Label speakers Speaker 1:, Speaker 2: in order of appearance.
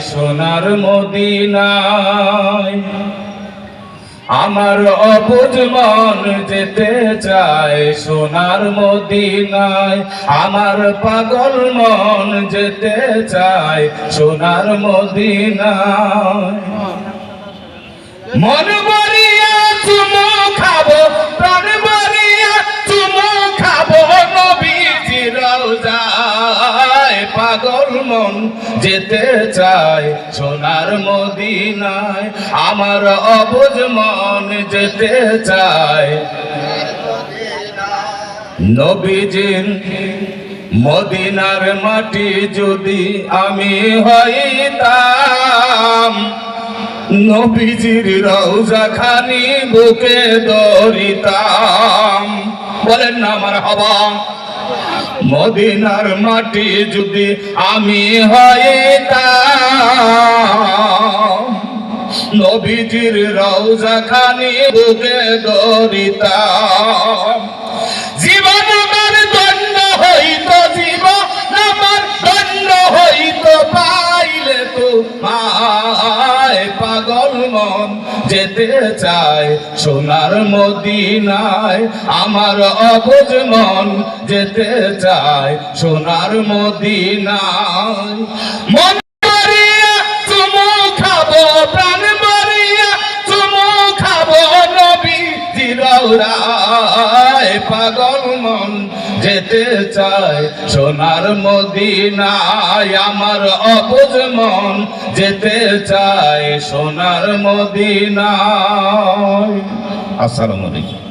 Speaker 1: সোনার মদিনায়। আমার অবুজ মন যেতে চায় সোনার মদিনায়। আমার পাগল মন যেতে চায় সোনার মদিনায়। মন পাগল মন যেতে চায় সোনার মদিনায়। আমার অবুজ মন যেতে চায়। নবীজির মদিনার মাটি যদি আমি হইতাম, নবীজির রওজা খানি বুকে দরিতাম বলেন না আমার হবা। মদিনার মাটি যদি আমি হইতাম, নবীজির রওজা খানি বুকে দরিতাম জীবন আমার দণ্ড হইত, জীবন আমার দণ্ড হইত, পাইলে তো পায় পাগল মন যেতে চায় সোনার মদিনায়। আমার অবুজ মন যেতে চায় সোনার মদিনায়। মন মারিয়া চুমু খাব, প্রাণ মারিয়া চুমু খাব নবী জিরাউরায় পাগল মন যেতে চায়। সোনার মদিনায় আমার অবুজ মন যেতে চায়। সোনার মদিনায়। আসসালামু আলাইকুম।